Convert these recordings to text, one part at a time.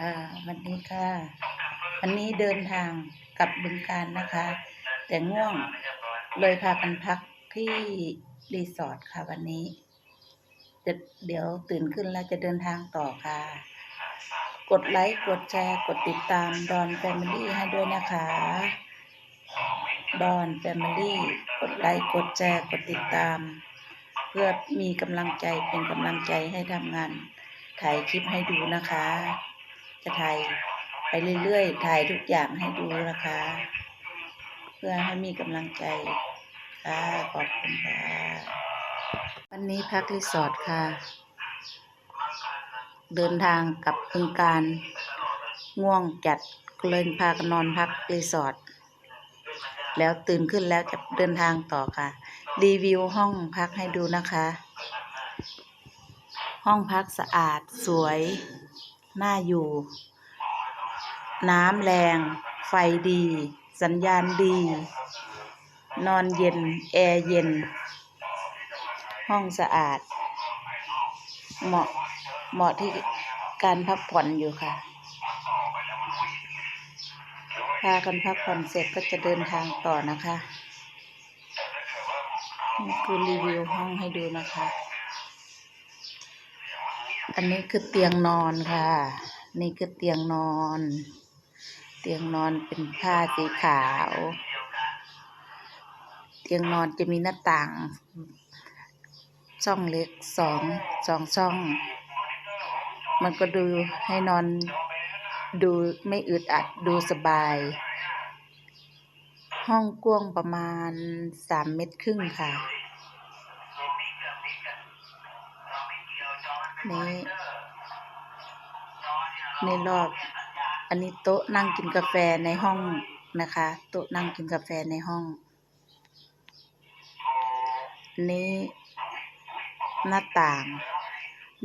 ค่ะวันนี้ค่ะ วันนี้เดินทางกลับบึงการนะคะ แต่ง่วงเลยพากันพักที่รีสอร์ทค่ะวันนี้จะเดี๋ยวตื่นขึ้นแล้วจะเดินทางต่อค่ะ กดไลค์ กดแชร์ กดติดตามดอนแฟมิลี่ให้ด้วยนะคะดอนแฟมิลี่กดไลค์ กดแชร์ กดติดตาม เพื่อมีกำลังใจเป็นกำลังใจให้ทำงาน ถ่ายคลิปให้ดูนะคะ จะถ่ายไปเรื่อยๆ ถ่ายทุกอย่างให้ดูนะคะ เพื่อให้มีกำลังใจค่ะขอบคุณค่ะวันนี้พักรีสอร์ทค่ะ เดินทางกับพึงการง่วงจัดก็เลยพากันนอนพักรีสอร์ทแล้วตื่นขึ้นแล้วจะเดินทางต่อค่ะ รีวิวห้องพักให้ดูนะคะ ห้องพักสะอาดสวย น่าอยู่ น้ำแรง ไฟดี สัญญาณดี นอนเย็น แอร์เย็น ห้องสะอาด เหมาะ เหมาะที่การพักผ่อนอยู่ค่ะ พากันพักผ่อนเสร็จก็จะเดินทางต่อนะคะนี่คือรีวิวห้องให้ดูนะคะ อันนี้คือเตียงนอนค่ะ นี่คือเตียงนอน เตียงนอนเป็นผ้าสีขาว เตียงนอนจะมีหน้าต่าง ช่องเล็กสองสองช่อง มันก็ดูให้นอนดูไม่อึดอัดดูสบาย ห้องกว้างประมาณสามเมตรครึ่งค่ะ ในในรอบ อันนี้โต๊ะนั่งกินกาแฟในห้องนะคะ โต๊ะนั่งกินกาแฟในห้องนี่หน้าต่าง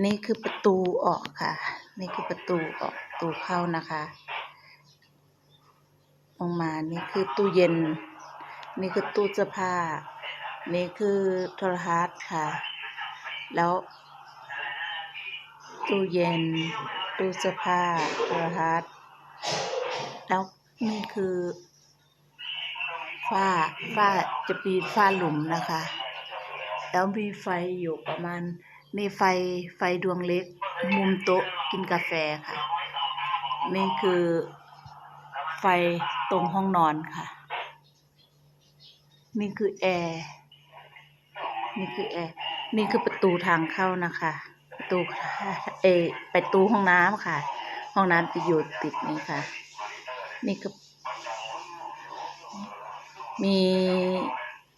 นี่คือประตูออกค่ะ นี่คือประตูออกประตูเข้านะคะลงมานี่คือตู้เย็น นี่คือตู้เสื้อผ้า นี่คือโทรทัศน์ค่ะ แล้ว ตู้เย็น ตู้เสื้อผ้าโทรทัศน์แล้วนี่คือ ฝ้า ฝ้าจะมีฝ้าหลุมนะคะ แล้วมีไฟอยู่ประมาณนี่ไฟ ไฟดวงเล็ก มุมโต๊ะกินกาแฟค่ะ นี่คือ ไฟตรงห้องนอนค่ะ นี่คือแอร์ นี่คือแอร์ นี่คือประตูทางเข้านะคะ ตูเออประตูห้องน้ำค่ะ ห้องน้ำจะอยู่ติดนี้ค่ะ นี่คือมี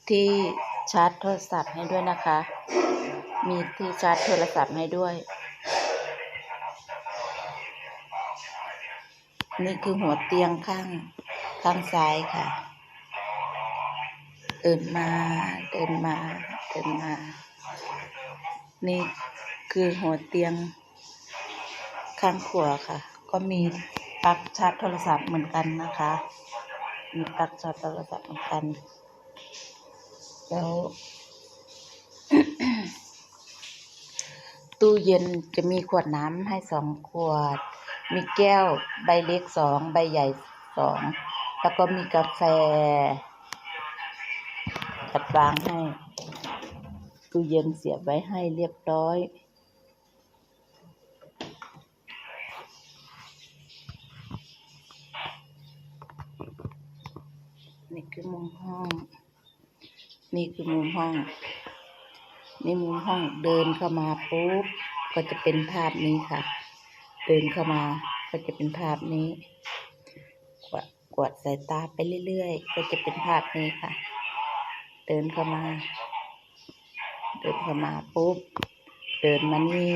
ที่ชาร์จโทรศัพท์ให้ด้วยนะคะ มีที่ชาร์จโทรศัพท์ให้ด้วย นี่คือหัวเตียงข้างข้างซ้ายค่ะ เดินมา เดินมา เดินมา นี่ คือหัวเตียงข้างขวาค่ะ ก็มีปลั๊กชาร์จโทรศัพท์เหมือนกันนะคะ มีปลั๊กชาร์จโทรศัพท์เหมือนกัน แล้ว ตู้เย็นจะมีขวดน้ำให้สองขวด มีแก้วใบเล็กสองใบใหญ่สอง แล้วก็มีกาแฟจัดวางให้ ตู้เย็นเสียบไว้ให้เรียบร้อย นี่คือมุมห้อง นี่คือมุมห้อง นี่มุมห้องเดินเข้ามาปุ๊บก็จะเป็นภาพนี้ค่ะ เดินเข้ามาก็จะเป็นภาพนี้ กวาดกวาดสายตาไปเรื่อยๆ ก็จะเป็นภาพนี้ค่ะ เดินเข้ามา เดินเข้ามาปุ๊บ เดินมานี่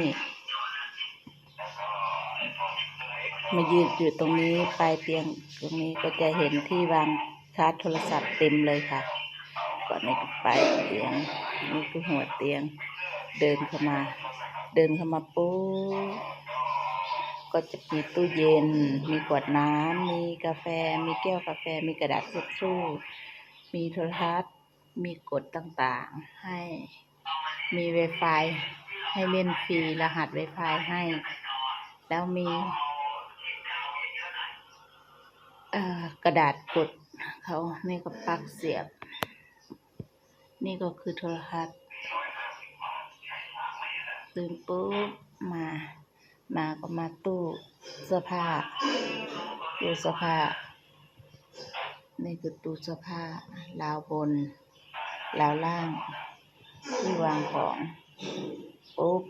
มายืนอยู่ตรงนี้ปลายเตียงตรงนี้ก็จะเห็นที่วาง ชาร์จโทรศัพท์เต็มเลยค่ะ ก่อนในปลายเตียงนี่คือหัวเตียง เดินเข้ามา เดินเข้ามาปุ๊บก็จะมีตู้เย็น มีขวดน้ำมีกาแฟ มีแก้วกาแฟ มีกระดาษทิชชู่มีโทรทัศน์ มีกฎต่างๆ ให้ มี Wi-Fi ให้เล่นฟรี รหัส Wi-Fi ให้ แล้วมีกระดาษกด เขานี่ก็ปลั๊กเสียบ นี่ก็คือโทรทัศน์ตื่นปุ๊บมา มาก็มาตู้เสื้อผ้าตู้เสื้อผ้า นี่คือตู้เสื้อผ้าราวบนราวล่าง ที่วางของปุ๊บ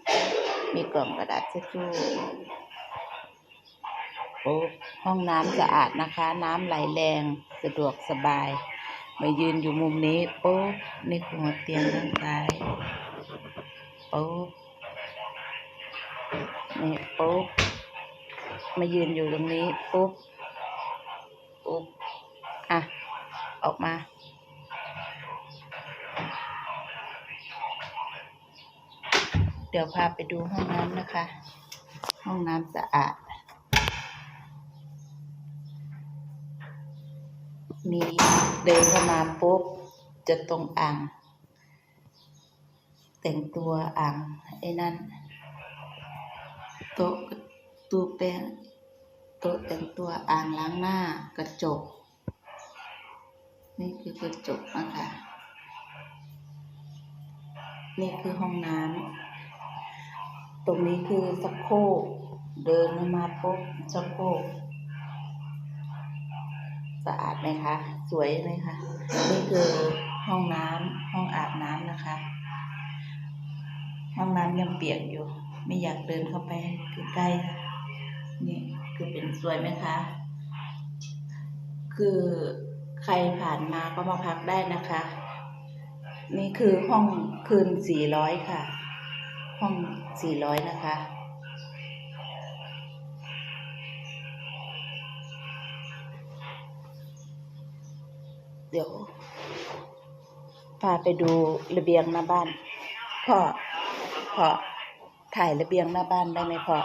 มีกล่องกระดาษเช็ดชู่ปุ๊บห้องน้ำสะอาดนะคะ น้ำไหลแรง สะดวกสบาย มายืนอยู่มุมนี้ปุ๊บนี่คือหัวเตียงด้านซ้ายปุ๊บนี่ปุ๊บมายืนอยู่ตรงนี้ปุ๊บปุ๊บอะออกมาเดี๋ยวพาไปดูห้องน้ำนะคะ ห้องน้ำสะอาด มีเดินเข้ามาปุ๊บจะตรงอ่าง แต่งตัวอ่างไอ้นั่นโต๊ะตู้แป้งโต๊ะแต่งตัวอ่างล้างหน้ากระจก นี่คือกระจกนะคะนี่คือห้องน้ำตรงนี้คือสักโครกเดินเข้ามาปุ๊บสักโครก สะอาดไหมคะ สวยไหมคะนี่คือห้องน้ำห้องอาบน้ำนะคะ ห้องน้ำยังเปียกอยู่ ไม่อยากเดินเข้าไปใกล้ๆนี่คือเป็นสวยไหมคะ คือใครผ่านมาก็มาพักได้นะคะ นี่คือห้องคืนสี่ร้อยค่ะ ห้องสี่ร้อยนะคะ เดี๋ยวพาไปดูระเบียงหน้าบ้านพ่อพ่อถ่ายระเบียงหน้าบ้านได้ไหมพ่อ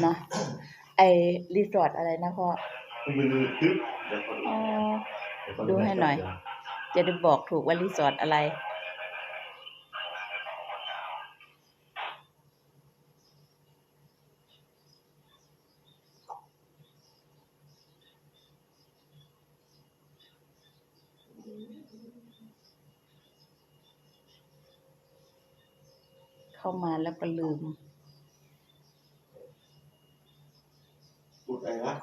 เนอะไอรีสอร์ทอะไรนะพ่อมันมีคลิปเดี๋ยวขออ๋อเดี๋ยวขอดูให้หน่อย จะได้บอกถูกว่ารีสอร์ทอะไร เข้ามาแล้วก็ลืมพูดอะไรวะ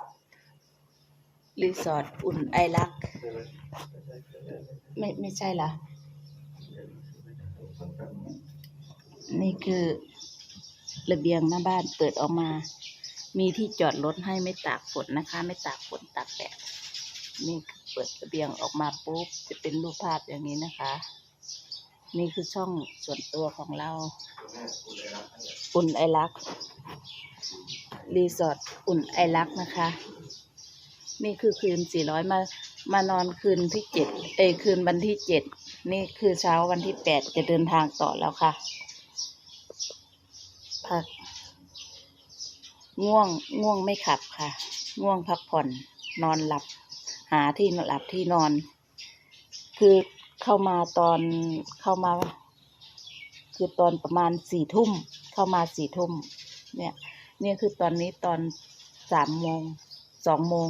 รีสอร์ทอุ่นไอรัก ใช่ไหมไม่ไม่ใช่เหรอนี่คือระเบียงหน้าบ้านเปิดออกมา มีที่จอดรถให้ไม่ตากฝนนะคะ ไม่ตากฝนตากแดดนี่คือเปิดระเบียงออกมาปุ๊บจะเป็นรูปภาพอย่างนี้นะคะ นี่คือช่องส่วนตัวของเรา อุ่นไอรัก รีสอร์ทอุ่นไอรักนะคะ นี่คือคืนสี่ร้อยมามานอนคืนที่เจ็ดเอยคืนวันที่เจ็ดนี่คือเช้าวันที่แปดจะเดินทางต่อแล้วค่ะ พัก ง่วงง่วงไม่ขับค่ะ ง่วงพักผ่อนนอนหลับ หาที่หลับที่นอน คือ เข้ามาตอนเข้ามา คือตอนประมาณสี่ทุ่มเข้ามาสี่ทุ่มเนี่ยเนี่ยคือตอนนี้ตอนสามโมงสองโมง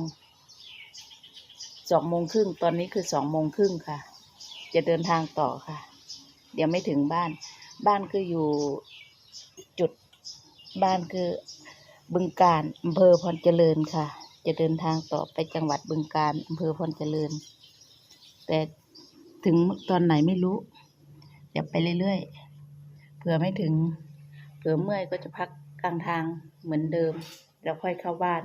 สองโมงครึ่งตอนนี้คือสองโมงครึ่งค่ะ จะเดินทางต่อค่ะ เดี๋ยวไม่ถึงบ้าน บ้านคืออยู่จุดบ้านคือบึงการอำเภอพรเจริญค่ะ จะเดินทางต่อไปจังหวัดบึงการอำเภอพรเจริญ แต่ ถึงตอนไหนไม่รู้เดี๋ยวไปเรื่อยๆเผื่อไม่ถึงเผื่อเมื่อยก็จะพักกลางทางเหมือนเดิม แล้วค่อยเข้าบ้าน